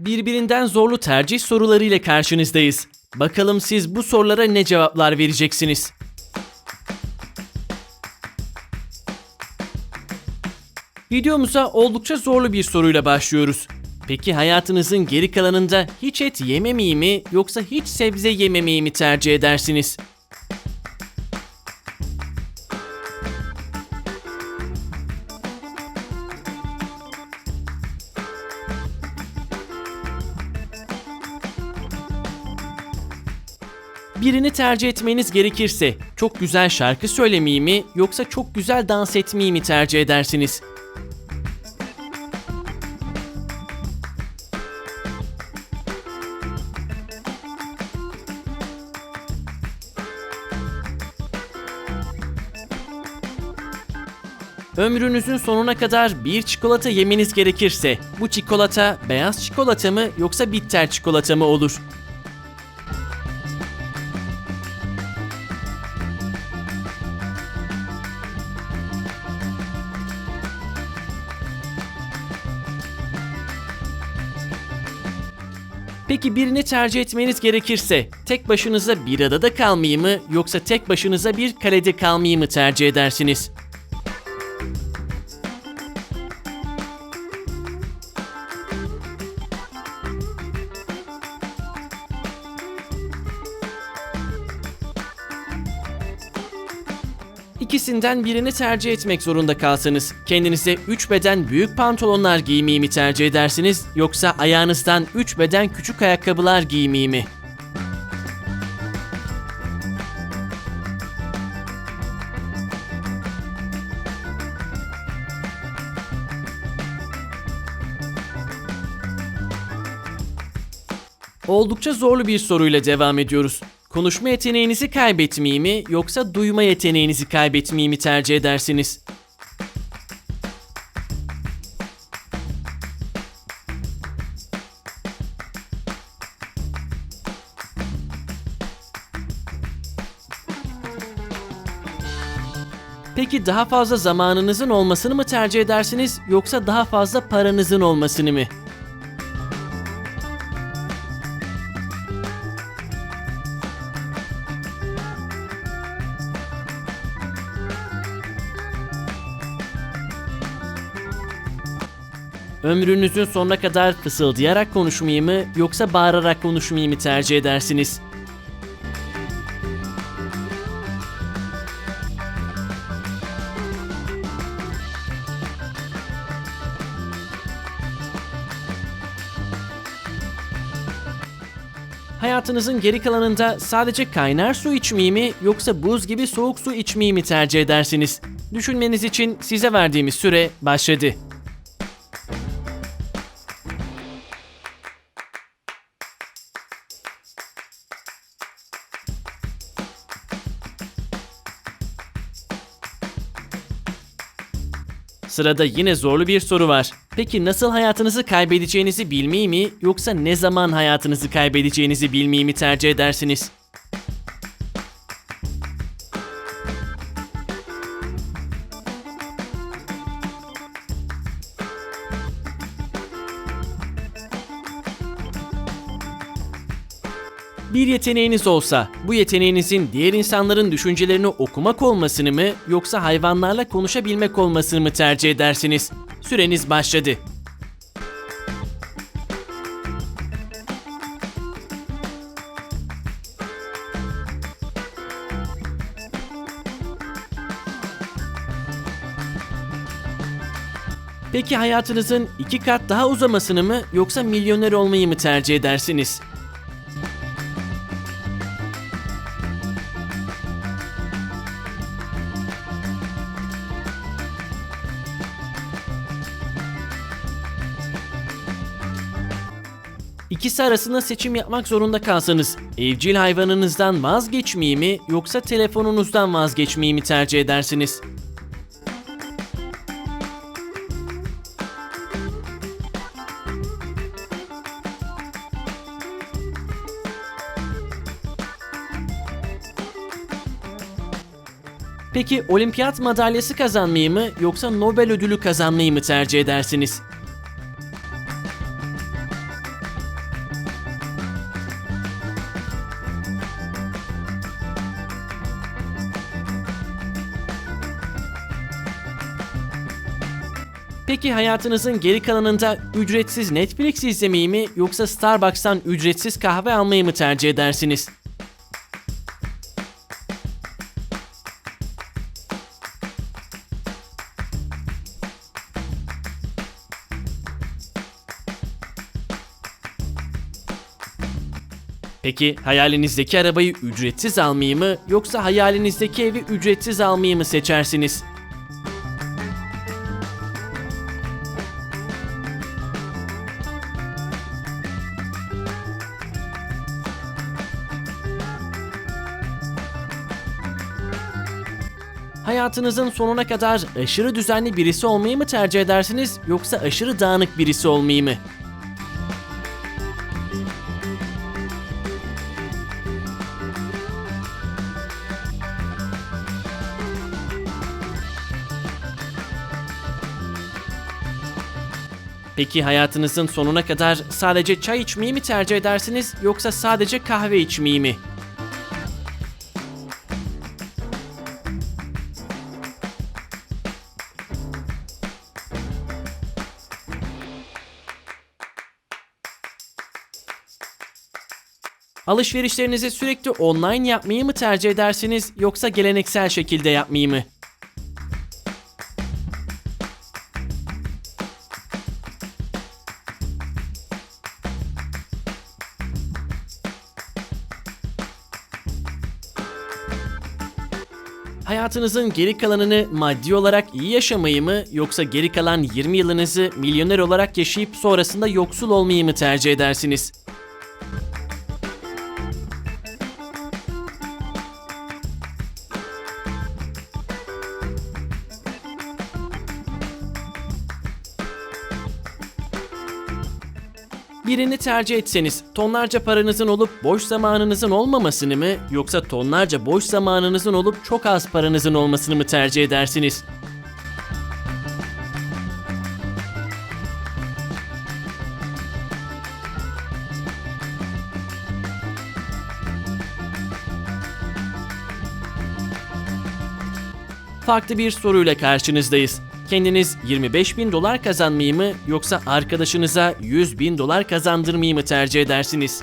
Birbirinden zorlu tercih soruları ile karşınızdayız. Bakalım siz bu sorulara ne cevaplar vereceksiniz? Videomuza oldukça zorlu bir soruyla başlıyoruz. Peki hayatınızın geri kalanında hiç et yememeyi mi yoksa hiç sebze yememeyi mi tercih edersiniz? Birini tercih etmeniz gerekirse çok güzel şarkı söylemeyi mi yoksa çok güzel dans etmeyi mi tercih edersiniz? Ömrünüzün sonuna kadar bir çikolata yemeniz gerekirse bu çikolata beyaz çikolata mı yoksa bitter çikolata mı olur? Peki birini tercih etmeniz gerekirse tek başınıza bir adada kalmayı mı yoksa tek başınıza bir kalede kalmayı mı tercih edersiniz? İkisinden birini tercih etmek zorunda kalsanız kendinize 3 beden büyük pantolonlar giymeyi mi tercih edersiniz yoksa ayağınızdan 3 beden küçük ayakkabılar giymeyi mi? Oldukça zorlu bir soruyla devam ediyoruz. Konuşma yeteneğinizi kaybetmeyi mi yoksa duyma yeteneğinizi kaybetmeyi mi tercih edersiniz? Peki daha fazla zamanınızın olmasını mı tercih edersiniz yoksa daha fazla paranızın olmasını mı? Ömrünüzün sonuna kadar fısıldayarak konuşmayı mı yoksa bağırarak konuşmayı mı tercih edersiniz? Hayatınızın geri kalanında sadece kaynar su içmeyi mi yoksa buz gibi soğuk su içmeyi mi tercih edersiniz? Düşünmeniz için size verdiğimiz süre başladı. Sırada yine zorlu bir soru var. Peki nasıl hayatınızı kaybedeceğinizi bilmeyi mi yoksa ne zaman hayatınızı kaybedeceğinizi bilmeyi mi tercih edersiniz? Bir yeteneğiniz olsa, bu yeteneğinizin diğer insanların düşüncelerini okumak olmasını mı yoksa hayvanlarla konuşabilmek olmasını mı tercih edersiniz? Süreniz başladı. Peki hayatınızın iki kat daha uzamasını mı yoksa milyoner olmayı mı tercih edersiniz? İkisi arasında seçim yapmak zorunda kalsanız evcil hayvanınızdan vazgeçmeyi mi yoksa telefonunuzdan vazgeçmeyi mi tercih edersiniz? Peki olimpiyat madalyası kazanmayı mı yoksa Nobel ödülü kazanmayı mı tercih edersiniz? Peki hayatınızın geri kalanında ücretsiz Netflix izlemeyi mi yoksa Starbucks'tan ücretsiz kahve almayı mı tercih edersiniz? Peki hayalinizdeki arabayı ücretsiz almayı mı yoksa hayalinizdeki evi ücretsiz almayı mı seçersiniz? Hayatınızın sonuna kadar aşırı düzenli birisi olmayı mı tercih edersiniz yoksa aşırı dağınık birisi olmayı mı? Peki hayatınızın sonuna kadar sadece çay içmeyi mi tercih edersiniz yoksa sadece kahve içmeyi mi? Alışverişlerinizi sürekli online yapmayı mı tercih edersiniz yoksa geleneksel şekilde yapmayı mı? Hayatınızın geri kalanını maddi olarak iyi yaşamayı mı yoksa geri kalan 20 yılınızı milyoner olarak yaşayıp sonrasında yoksul olmayı mı tercih edersiniz? Birini tercih etseniz tonlarca paranızın olup boş zamanınızın olmamasını mı yoksa tonlarca boş zamanınızın olup çok az paranızın olmasını mı tercih edersiniz? Farklı bir soruyla karşınızdayız. Kendiniz 25 bin dolar kazanmayı mı yoksa arkadaşınıza 100 bin dolar kazandırmayı mı tercih edersiniz?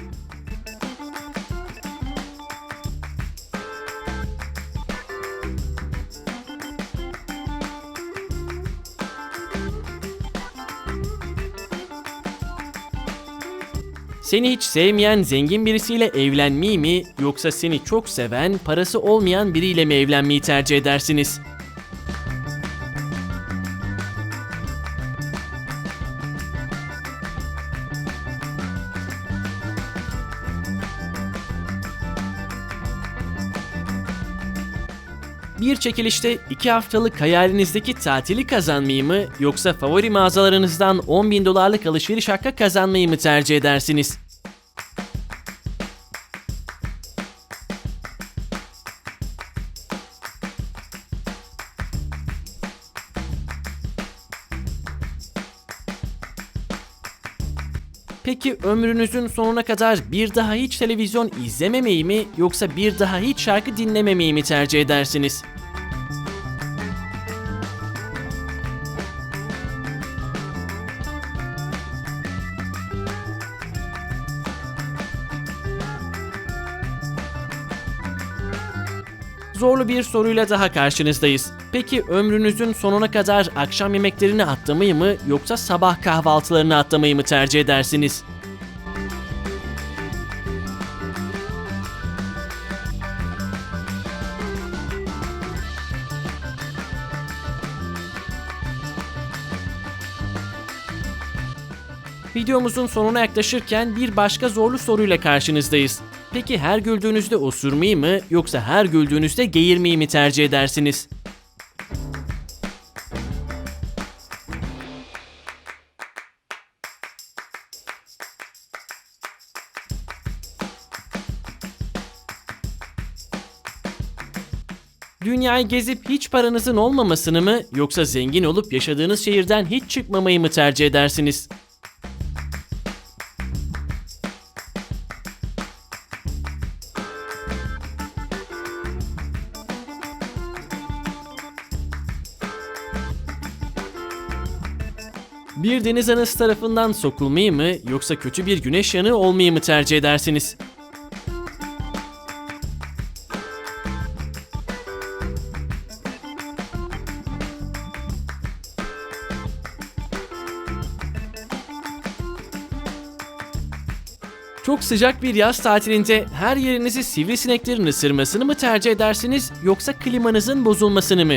Seni hiç sevmeyen zengin birisiyle evlenmeyi mi yoksa seni çok seven, parası olmayan biriyle mi evlenmeyi tercih edersiniz? Bir çekilişte 2 haftalık hayalinizdeki tatili kazanmayı mı yoksa favori mağazalarınızdan 10 bin dolarlık alışveriş hakkı kazanmayı mı tercih edersiniz? Peki ömrünüzün sonuna kadar bir daha hiç televizyon izlememeyi mi yoksa bir daha hiç şarkı dinlememeyi mi tercih edersiniz? Zorlu bir soruyla daha karşınızdayız. Peki ömrünüzün sonuna kadar akşam yemeklerini atlamayı mı yoksa sabah kahvaltılarını atlamayı mı tercih edersiniz? Videomuzun sonuna yaklaşırken bir başka zorlu soruyla karşınızdayız. Peki her güldüğünüzde osurmayı mı yoksa her güldüğünüzde geğirmeyi mi tercih edersiniz? Dünyayı gezip hiç paranızın olmamasını mı yoksa zengin olup yaşadığınız şehirden hiç çıkmamayı mı tercih edersiniz? Bir deniz anası tarafından sokulmayı mı yoksa kötü bir güneş yanığı olmayı mı tercih edersiniz? Çok sıcak bir yaz tatilinde her yerinizi sivrisineklerin ısırmasını mı tercih edersiniz yoksa klimanızın bozulmasını mı?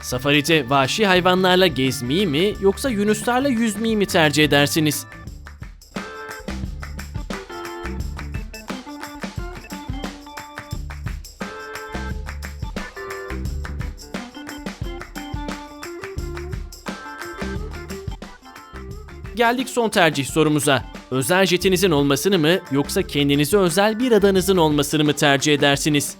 Safari'de vahşi hayvanlarla gezmeyi mi yoksa yunuslarla yüzmeyi mi tercih edersiniz? Geldik son tercih sorumuza. Özel jetinizin olmasını mı yoksa kendinize özel bir adanızın olmasını mı tercih edersiniz?